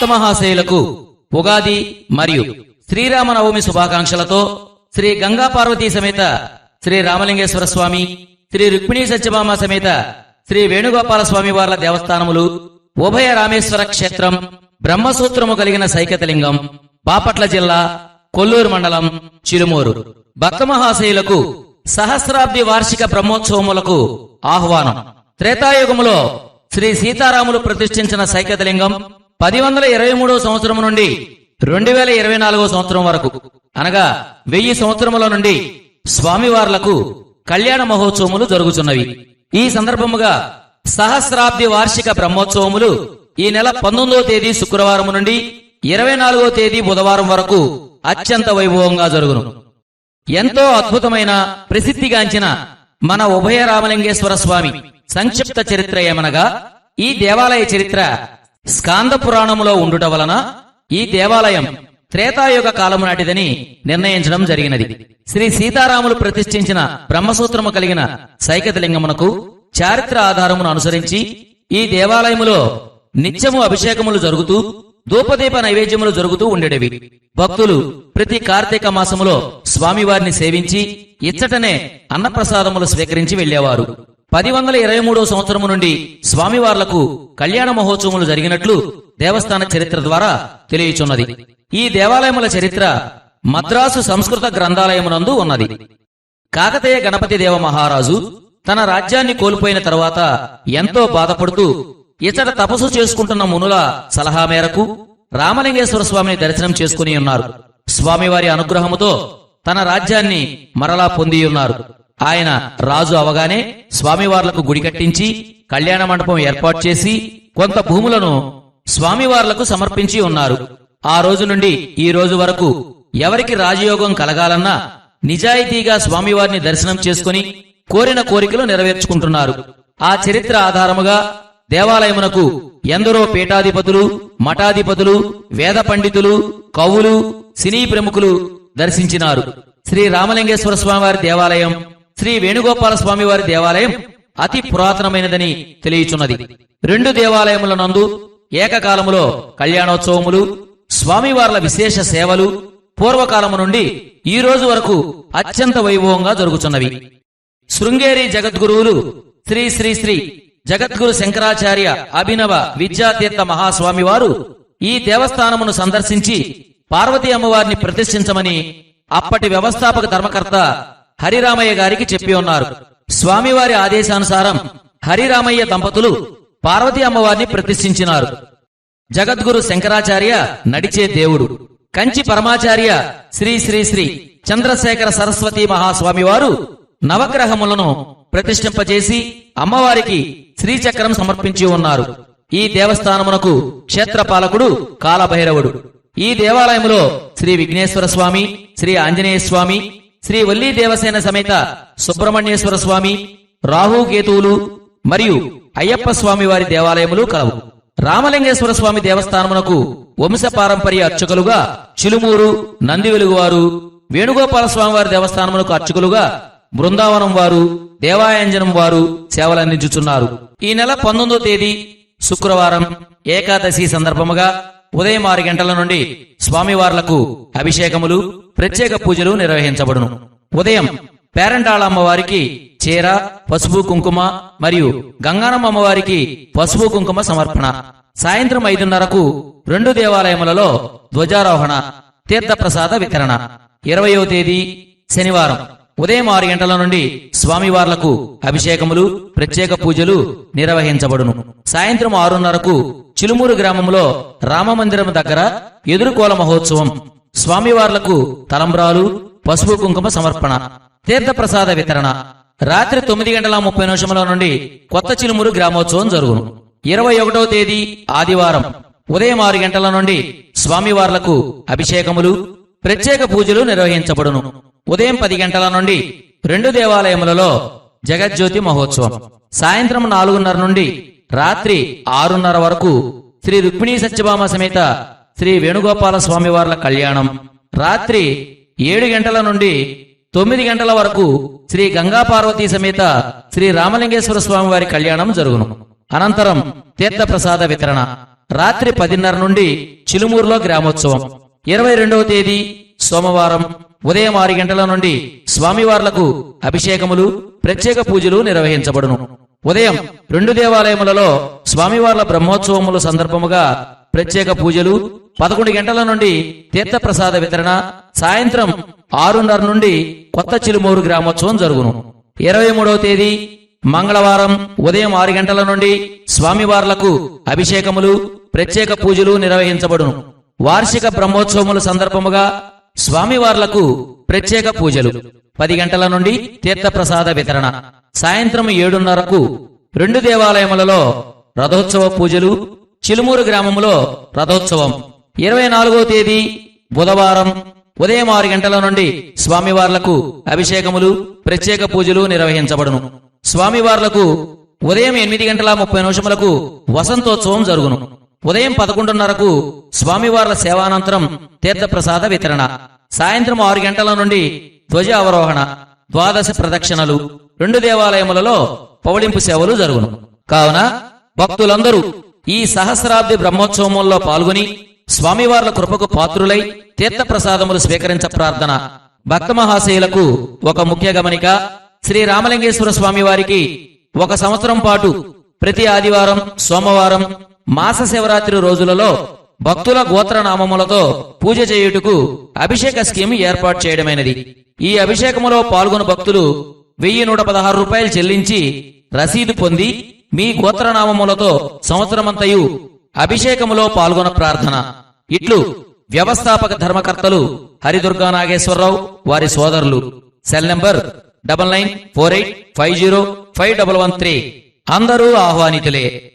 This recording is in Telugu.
భక్తమహాశయులకు ఉగాది మరియు శ్రీరామనవమి శుభాకాంక్షలతో శ్రీ గంగా పార్వతీ సమేత శ్రీ రామలింగేశ్వర స్వామి శ్రీ రుక్మిణీ సత్యభామ సమేత శ్రీ వేణుగోపాల స్వామి వార్ల దేవస్థానములు ఉభయ రామేశ్వర క్షేత్రం బ్రహ్మసూత్రము కలిగిన సైకతలింగం బాపట్ల జిల్లా కొల్లూరు మండలం చిలుమూరు భక్తమహాశయులకు సహస్రాబ్ది వార్షిక బ్రహ్మోత్సవములకు ఆహ్వానం. త్రేతాయుగములో శ్రీ సీతారాములు ప్రతిష్ఠించిన సైకతలింగం పది వందల ఇరవై మూడో సంవత్సరం నుండి రెండు వేల ఇరవై నాలుగో సంవత్సరం వరకు అనగా వెయ్యి సంవత్సరముల నుండి స్వామివార్లకు కళ్యాణ మహోత్సవములు జరుగుతున్నవి ఈ సందర్భముగా సహస్రాబ్ది వార్షిక బ్రహ్మోత్సవములు ఈ నెల పంతొమ్మిదవ తేదీ శుక్రవారం నుండి ఇరవై నాలుగో తేదీ బుధవారం వరకు అత్యంత వైభవంగా జరుగును. ఎంతో అద్భుతమైన ప్రసిద్ధిగాంచిన మన ఉభయ రామలింగేశ్వర స్వామి సంక్షిప్త చరిత్ర ఏమనగా ఈ దేవాలయ చరిత్ర స్కాంద పురాణములో ఉండుట వలన ఈ దేవాలయం త్రేతాయుగ కాలము నాటిదని నిర్ణయించడం జరిగినది. శ్రీ సీతారాములు ప్రతిష్ఠించిన బ్రహ్మసూత్రము కలిగిన సైకతలింగమునకు చారిత్ర ఆధారమును అనుసరించి ఈ దేవాలయములో నిత్యము అభిషేకములు జరుగుతూ ధూపదీప నైవేద్యములు జరుగుతూ ఉండేటివి. భక్తులు ప్రతి కార్తీక మాసములో స్వామివారిని సేవించి ఇచ్చటనే అన్నప్రసాదములు స్వీకరించి వెళ్ళేవారు పది వందల ఇరవై మూడో సంవత్సరము నుండి స్వామివార్లకు కళ్యాణ మహోత్సవములు జరిగినట్లు దేవస్థాన చరిత్ర ద్వారా తెలియచున్నది. ఈ దేవాలయముల చరిత్ర మద్రాసు సంస్కృత గ్రంథాలయమునందు ఉన్నది. కాకతీయ గణపతి దేవ మహారాజు తన రాజ్యాన్ని కోల్పోయిన తరువాత ఎంతో బాధపడుతూ ఇతర తపస్సు చేసుకుంటున్న మునుల సలహా మేరకు రామలింగేశ్వర స్వామిని దర్శనం చేసుకుని ఉన్నారు. స్వామివారి అనుగ్రహముతో తన రాజ్యాన్ని మరలా పొందియున్నారు. ఆయన రాజు అవగానే స్వామివార్లకు గుడి కట్టించి కళ్యాణ మండపం ఏర్పాటు చేసి కొంత భూములను స్వామివార్లకు సమర్పించి ఉన్నారు. ఆ రోజు నుండి ఈ రోజు వరకు ఎవరికి రాజయోగం కలగాలన్నా నిజాయితీగా స్వామివారిని దర్శనం చేసుకుని కోరిన కోరికలు నెరవేర్చుకుంటున్నారు. ఆ చరిత్ర ఆధారముగా దేవాలయమునకు ఎందరో పీఠాధిపతులు మఠాధిపతులు వేద పండితులు కవులు సినీ ప్రముఖులు దర్శించినారు. శ్రీ రామలింగేశ్వర స్వామివారి దేవాలయం శ్రీ వేణుగోపాల స్వామివారి దేవాలయం అతి పురాతనమైనదని తెలియచున్నది. రెండు దేవాలయముల నందు ఏకకాలములో కళ్యాణోత్సవములు స్వామివార్ల విశేష సేవలు పూర్వకాలము నుండి ఈ రోజు వరకు అత్యంత వైభవంగా జరుగుతున్నవి శృంగేరి జగద్గురువులు శ్రీ శ్రీ శ్రీ జగద్గురు శంకరాచార్య అభినవ విద్యాతీర్థ మహాస్వామివారు ఈ దేవస్థానమును సందర్శించి పార్వతీ అమ్మవారిని ప్రతిష్ఠించమని అప్పటి వ్యవస్థాపక ధర్మకర్త హరిరామయ్య గారికి చెప్పి ఉన్నారు. స్వామివారి ఆదేశానుసారం హరిరామయ్య దంపతులు పార్వతీ అమ్మవారిని ప్రతిష్ఠించినారు. జగద్గురు శంకరాచార్య నడిచే దేవుడు. కంచి పరమాచార్య శ్రీ శ్రీ శ్రీ చంద్రశేఖర సరస్వతి మహాస్వామివారు నవగ్రహములను ప్రతిష్ఠింపజేసి అమ్మవారికి శ్రీచక్రం సమర్పించి ఉన్నారు. ఈ దేవస్థానమునకు క్షేత్రపాలకుడు కాలభైరవుడు. ఈ దేవాలయములో శ్రీ విఘ్నేశ్వర స్వామి శ్రీ ఆంజనేయ స్వామి శ్రీ వల్లీ దేవసేన సమేత సుబ్రహ్మణ్యేశ్వర స్వామి రాహు కేతువులు మరియు అయ్యప్ప స్వామి వారి దేవాలయములు కలవు. రామలింగేశ్వర స్వామి దేవస్థానమునకు వంశ పారంపర్య అర్చకులుగా చిలుమూరు నందివెలుగువారు వేణుగోపాల స్వామి వారి దేవస్థానమునకు అర్చకులుగా బృందావనం వారు దేవాయంజనం వారు సేవలందించుచున్నారు. ఈ నెల పంతొమ్మిదో తేదీ శుక్రవారం ఏకాదశి సందర్భముగా ఉదయం ఆరు గంటల నుండి స్వామివార్లకు అభిషేకములు ప్రత్యేక పూజలు నిర్వహించబడును. ఉదయం పేరంటాళ అమ్మవారికి చీర పసుపు కుంకుమ మరియు గంగానమ్మ అమ్మవారికి పసుపు కుంకుమ సమర్పణ. సాయంత్రం ఐదున్నరకు రెండు దేవాలయములలో ధ్వజారోహణ తీర్థప్రసాద వితరణ. ఇరవయో తేదీ శనివారం. ఉదయం ఆరు గంటల నుండి స్వామివార్లకు అభిషేకములు ప్రత్యేక పూజలు నిర్వహించబడును. సాయంత్రం ఆరున్నరకు చిలుమూరు గ్రామంలో రామమందిరం దగ్గర ఎదురుకోల మహోత్సవం. స్వామివార్లకు తలంబ్రాలు పసుపు కుంకుమ సమర్పణ తీర్థప్రసాద వితరణ. రాత్రి తొమ్మిది గంటల ముప్పై నిమిషముల నుండి కొత్త చిలుమురు గ్రామోత్సవం జరుగును. ఇరవై ఒకటవ తేదీ ఆదివారం ఉదయం ఆరు గంటల నుండి స్వామివార్లకు అభిషేకములు ప్రత్యేక పూజలు నిర్వహించబడును. ఉదయం పది గంటల నుండి రెండు దేవాలయములలో జగజ్యోతి మహోత్సవం. సాయంత్రం నాలుగున్నర నుండి రాత్రి ఆరున్నర వరకు శ్రీ రుక్మిణీ సత్యభామ సమేత శ్రీ వేణుగోపాల స్వామివార్ల కళ్యాణం. రాత్రి ఏడు గంటల నుండి తొమ్మిది గంటల వరకు శ్రీ గంగా పార్వతీ సమేత శ్రీ రామలింగేశ్వర స్వామి వారి కళ్యాణం జరుగును. అనంతరం తీర్థప్రసాద వితరణ. రాత్రి పదిన్నర నుండి చిలుమూరులో గ్రామోత్సవం. ఇరవై రెండవ తేదీ సోమవారం ఉదయం ఆరు గంటల నుండి స్వామివార్లకు అభిషేకములు ప్రత్యేక పూజలు నిర్వహించబడును. ఉదయం రెండు దేవాలయములలో స్వామివార్ల బ్రహ్మోత్సవముల సందర్భముగా ప్రత్యేక పూజలు పదకొండు గంటల నుండి తీర్థప్రసాద వితరణ సాయంత్రం ఆరున్నర నుండి కొత్త చిలుమూరు గ్రామోత్సవం జరుగును. ఇరవై మూడవ తేదీ మంగళవారం ఉదయం ఆరు గంటల నుండి స్వామివార్లకు అభిషేకములు ప్రత్యేక పూజలు నిర్వహించబడును. వార్షిక బ్రహ్మోత్సవముల సందర్భముగా స్వామివార్లకు ప్రత్యేక పూజలు. పది గంటల నుండి తీర్థప్రసాద వితరణ. సాయంత్రం ఏడున్నరకు రెండు దేవాలయములలో రథోత్సవ పూజలు చిలుమూరు గ్రామములో రథోత్సవం. ఇరవై నాలుగో తేదీ బుధవారం ఉదయం ఆరు గంటల నుండి స్వామివార్లకు అభిషేకములు ప్రత్యేక పూజలు నిర్వహించబడును. స్వామివార్లకు ఉదయం ఎనిమిది గంటల ముప్పై నిమిషములకు వసంతోత్సవం జరుగును. ఉదయం పదకొండున్నరకు స్వామివార్ల సేవానంతరం తీర్థప్రసాద వితరణ. సాయంత్రం ఆరు గంటల నుండి ధ్వజ అవరోహణ ద్వాదశ ప్రదక్షిణలు రెండు దేవాలయములలో పవళింపు సేవలు జరుగును. కావున భక్తులందరూ ఈ సహస్రాబ్ది బ్రహ్మోత్సవముల్లో పాల్గొని స్వామివార్ల కృపకు పాత్రులై తీర్థప్రసాదములు స్వీకరించ ప్రార్థన. భక్త మహాశయులకు ఒక ముఖ్య గమనిక శ్రీ రామలింగేశ్వర స్వామివారికి ఒక సంవత్సరం పాటు ప్రతి ఆదివారం సోమవారం మాస శివరాత్రి రోజులలో భక్తుల గోత్రనామములతో పూజ చేయుటకు అభిషేక స్కీమ్ ఏర్పాటు చేయడమైనది. ఈ అభిషేకములో పాల్గొన భక్తులు వెయ్యి నూట పదహారు రూపాయలు చెల్లించి రసీదు పొంది మీ గోత్రనామములతో సంవత్సరమంతయు అభిషేకములో పాల్గొన ప్రార్థన. ఇట్లు వ్యవస్థాపక ధర్మకర్తలు హరిదుర్గా నాగేశ్వరరావు వారి సోదరులు. Cell number double nine four eight five zero five double one three. అందరూ ఆహ్వానితులే.